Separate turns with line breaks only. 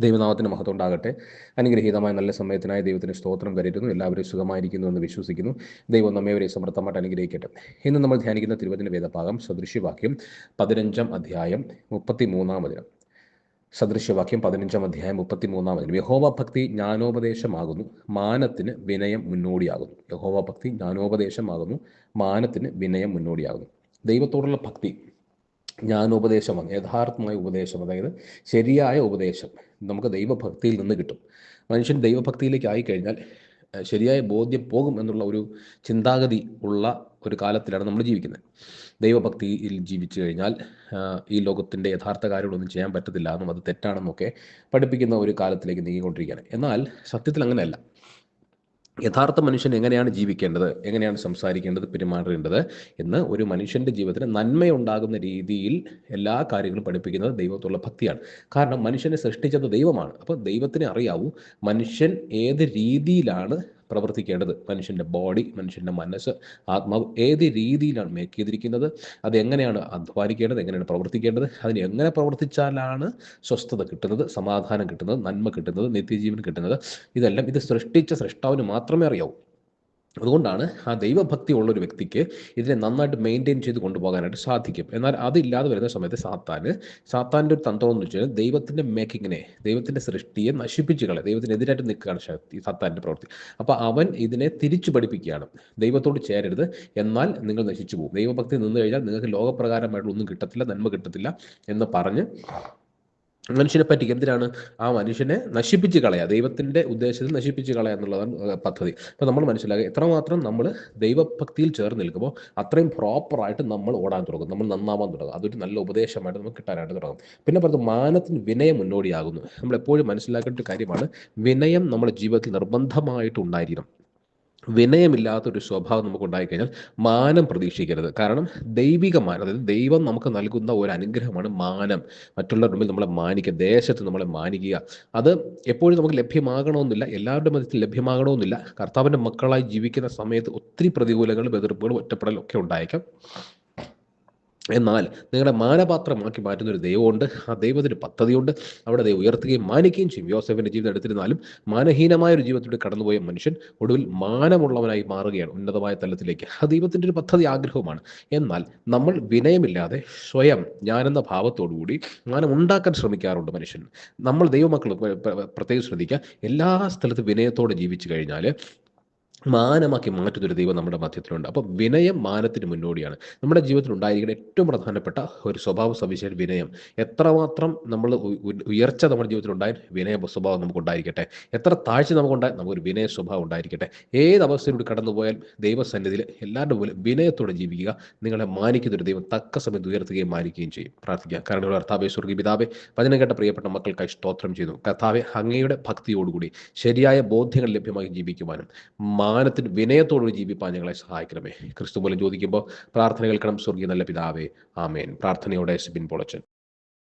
ദൈവനാമത്തിന് മഹത്വം ഉണ്ടാകട്ടെ. അനുഗ്രഹീതമായ നല്ല സമയത്തിനായി ദൈവത്തിന് സ്തോത്രം കരുതുന്നു. എല്ലാവരും സുഖമായിരിക്കുന്നു എന്ന് വിശ്വസിക്കുന്നു. ദൈവം നമ്മേവരെ സമൃദ്ധമായിട്ട് അനുഗ്രഹിക്കട്ടെ. ഇന്ന് നമ്മൾ ധ്യാനിക്കുന്ന തിരുവചന വേദഭാഗം സദൃശ്യവാക്യം പതിനഞ്ചാം അധ്യായം മുപ്പത്തി മൂന്നാം വചനം. സദൃശ്യവാക്യം പതിനഞ്ചാം അധ്യായം മുപ്പത്തി മൂന്നാം വചനം. യഹോവ ഭക്തി ജ്ഞാനോപദേശമാകുന്നു. മാനത്തിന് വിനയം മുന്നോടിയാകുന്നു. യഹോവ ഭക്തി ജ്ഞാനോപദേശമാകുന്നു. മാനത്തിന് വിനയം മുന്നോടിയാകുന്നു. ദൈവത്തോടുള്ള ഭക്തി ജ്ഞാനോപദേശമാണ് യഥാർത്ഥമായ ഉപദേശം അതായത് ശരിയായ ഉപദേശം നമുക്ക് ദൈവഭക്തിയിൽ നിന്ന് കിട്ടും. മനുഷ്യൻ ദൈവഭക്തിയിലേക്ക് ആയിക്കഴിഞ്ഞാൽ ശരിയായ ബോധ്യം പോകും എന്നുള്ള ഒരു ചിന്താഗതി ഉള്ള ഒരു കാലത്തിലാണ് നമ്മൾ ജീവിക്കുന്നത്. ദൈവഭക്തിയിൽ ജീവിച്ചു കഴിഞ്ഞാൽ ഈ ലോകത്തിന്റെ യഥാർത്ഥ കാര്യങ്ങളൊന്നും ചെയ്യാൻ പറ്റത്തില്ല എന്നും അത് തെറ്റാണെന്നൊക്കെ പഠിപ്പിക്കുന്ന ഒരു കാലത്തിലേക്ക് നീങ്ങിക്കൊണ്ടിരിക്കുകയാണ്. എന്നാൽ സത്യത്തിൽ അങ്ങനെയല്ല. യഥാർത്ഥ മനുഷ്യൻ എങ്ങനെയാണ് ജീവിക്കേണ്ടത്? എങ്ങനെയാണ് സംസാരിക്കേണ്ടത്? പെരുമാറേണ്ടത്? എന്ന് ഒരു മനുഷ്യന്റെ ജീവിതത്തിന് നന്മയുണ്ടാകുന്ന രീതിയിൽ എല്ലാ കാര്യങ്ങളും പഠിപ്പിക്കുന്നത് ദൈവത്തുള്ള ഭക്തിയാണ്. കാരണം മനുഷ്യനെ സൃഷ്ടിച്ചത് ദൈവമാണ്. അപ്പോൾ ദൈവത്തിനെ അറിയാവൂ മനുഷ്യൻ ഏത് രീതിയിലാണ് പ്രവർത്തിക്കേണ്ടത്. മനുഷ്യന്റെ ബോഡി മനുഷ്യന്റെ മനസ്സ് ആത്മാവ് ഏത് രീതിയിലാണ് മേക്ക് ചെയ്തിരിക്കുന്നത് അത് എങ്ങനെയാണ് അധ്വാനിക്കേണ്ടത് എങ്ങനെയാണ് പ്രവർത്തിക്കേണ്ടത് അതിന് എങ്ങനെ പ്രവർത്തിച്ചാലാണ് സ്വസ്ഥത കിട്ടുന്നത് സമാധാനം കിട്ടുന്നത് നന്മ കിട്ടുന്നത് നിത്യജീവൻ കിട്ടുന്നത് ഇതെല്ലാം ഇത് സൃഷ്ടിച്ച സൃഷ്ടാവിന് മാത്രമേ അറിയാവൂ. അതുകൊണ്ടാണ് ആ ദൈവഭക്തി ഉള്ള ഒരു വ്യക്തിക്ക് ഇതിനെ നന്നായിട്ട് മെയിന്റെയിൻ ചെയ്ത് കൊണ്ടുപോകാനായിട്ട് സാധിക്കും. എന്നാൽ അതില്ലാതെ വരുന്ന സമയത്ത് സാത്താൻ സാത്താന്റെ ഒരു തന്ത്രം എന്ന് വെച്ചാൽ ദൈവത്തിന്റെ മേക്കിങ്ങിനെ ദൈവത്തിന്റെ സൃഷ്ടിയെ നശിപ്പിച്ച് കളയും ദൈവത്തിനെതിരായിട്ട് നിൽക്കുകയാണ് ശക്തി സാത്താന്റെ പ്രവൃത്തി. അപ്പോൾ അവൻ ഇതിനെ തിരിച്ചു പഠിപ്പിക്കുകയാണ്. ദൈവത്തോട് ചേരരുത് എന്നാൽ നിങ്ങൾ നശിച്ചു പോകും. ദൈവഭക്തി നിന്ന് കഴിഞ്ഞാൽ നിങ്ങൾക്ക് ലോകപ്രകാരമായിട്ടുള്ള ഒന്നും കിട്ടത്തില്ല നന്മ കിട്ടത്തില്ല എന്ന് പറഞ്ഞ് മനുഷ്യനെ പറ്റി എന്തിനാണ് ആ മനുഷ്യനെ നശിപ്പിച്ച് കളയുക ദൈവത്തിന്റെ ഉദ്ദേശത്തിൽ നശിപ്പിച്ച് കളയുക എന്നുള്ളതാണ് പദ്ധതി. അപ്പോൾ നമ്മൾ മനസ്സിലാക്കുക എത്രമാത്രം നമ്മൾ ദൈവഭക്തിയിൽ ചേർന്ന് നിൽക്കുമ്പോൾ അത്രയും പ്രോപ്പറായിട്ട് നമ്മൾ ഓടാൻ തുടങ്ങും. നമ്മൾ നന്നാവാൻ തുടങ്ങും. അതൊരു നല്ല ഉപദേശമായിട്ട് നമുക്ക് കിട്ടാനായിട്ട് തുടങ്ങും. പിന്നെ പറഞ്ഞത് മാനത്തിന് വിനയം മുന്നോടിയാകുന്നു. നമ്മൾ എപ്പോഴും മനസ്സിലാക്കേണ്ട ഒരു കാര്യമാണ് വിനയം നമ്മുടെ ജീവിതത്തിൽ നിർബന്ധമായിട്ട് ഉണ്ടായിരിക്കണം. വിനയമില്ലാത്തൊരു സ്വഭാവം നമുക്ക് ഉണ്ടായിക്കഴിഞ്ഞാൽ മാനം പ്രതീക്ഷിക്കരുത്. കാരണം ദൈവിക മാനം അതായത് ദൈവം നമുക്ക് നൽകുന്ന ഒരു അനുഗ്രഹമാണ് മാനം. മറ്റുള്ളവരുടെ മുമ്പിൽ നമ്മളെ മാനിക്കുക ദേശത്ത് നമ്മളെ മാനിക്കുക. അത് എപ്പോഴും നമുക്ക് ലഭ്യമാകണമെന്നില്ല എല്ലാവരുടെ മതത്തിൽ ലഭ്യമാകണമെന്നില്ല. കർത്താവിന്റെ മക്കളായി ജീവിക്കുന്ന സമയത്ത് ഒത്തിരി പ്രതികൂലങ്ങളും എതിർപ്പുകളും ഒറ്റപ്പെടലും ഒക്കെ ഉണ്ടായേക്കാം. എന്നാൽ നിങ്ങളുടെ മാനപാത്രമാക്കി മാറ്റുന്ന ഒരു ദൈവമുണ്ട്. ആ ദൈവത്തിന് പദ്ധതിയുണ്ട്. അവിടെ ദൈവം ഉയർത്തുകയും മാനിക്കുകയും ചെയ്യും. യോസഫിന്റെ ജീവിതം എടുത്തിരുന്നാലും മാനഹീനമായ ഒരു ജീവിതത്തിലൂടെ കടന്നുപോയ മനുഷ്യൻ ഒടുവിൽ മാനമുള്ളവനായി മാറുകയാണ് ഉന്നതമായ തലത്തിലേക്ക്. ആ ദൈവത്തിന്റെ ഒരു പദ്ധതി ആഗ്രഹവുമാണ്. എന്നാൽ നമ്മൾ വിനയമില്ലാതെ സ്വയം ഞാനെന്ന ഭാവത്തോടുകൂടി മാനം ഉണ്ടാക്കാൻ ശ്രമിക്കാറുണ്ട് മനുഷ്യൻ. നമ്മൾ ദൈവമക്കൾ പ്ര- പ്ര- പ്രത്യേകം ശ്രദ്ധിക്കുക. എല്ലാ സ്ഥലത്തും വിനയത്തോടെ ജീവിച്ചു കഴിഞ്ഞാൽ മാനമാക്കി മാറ്റുന്ന ഒരു ദൈവം നമ്മുടെ മധ്യത്തിലുണ്ട്. അപ്പോൾ വിനയം മാനത്തിന് മുന്നോടിയാണ്. നമ്മുടെ ജീവിതത്തിൽ ഉണ്ടായിരിക്കുന്ന ഏറ്റവും പ്രധാനപ്പെട്ട ഒരു സ്വഭാവ സവിശേഷ വിനയം. എത്രമാത്രം നമ്മൾ ഉയർച്ച നമ്മുടെ ജീവിതത്തിൽ ഉണ്ടായാൽ വിനയ സ്വഭാവം നമുക്ക് ഉണ്ടായിരിക്കട്ടെ എത്ര താഴ്ച നമുക്കുണ്ടായാൽ നമുക്കൊരു വിനയ സ്വഭാവം ഉണ്ടായിരിക്കട്ടെ. ഏത് അവസ്ഥയിലൂടെ കടന്നുപോയാൽ ദൈവസന്നിധിയിൽ എല്ലാവരുടെ പോലെ വിനയത്തോടെ ജീവിക്കുക. നിങ്ങളെ മാനിക്കുന്ന ഒരു ദൈവം തക്ക സമയത്ത് ഉയർത്തുകയും മാനിക്കുകയും ചെയ്യും. പ്രാർത്ഥിക്കുക കാരണം കർത്താവെ സ്വർഗീയ പിതാവെ വചനം കേട്ട പ്രിയപ്പെട്ട മക്കൾക്കായി സ്തോത്രം ചെയ്യുന്നു. കർത്താവെ അങ്ങയുടെ ഭക്തിയോടുകൂടി ശരിയായ ബോധ്യങ്ങൾ ലഭ്യമായി ജീവിക്കുവാനും മാനത്തിന് വിനയത്തോടുകൂടി ജീവിപ്പാൻ ഞങ്ങളെ സഹായിക്കണമേ. ക്രിസ്തു മൂലം ചോദിക്കുമ്പോൾ പ്രാർത്ഥന കേൾക്കണം സ്വർഗീയ നല്ല പിതാവേ. ആമേൻ. പ്രാർത്ഥനയോടെ സിബിൻ പൊളച്ചൻ.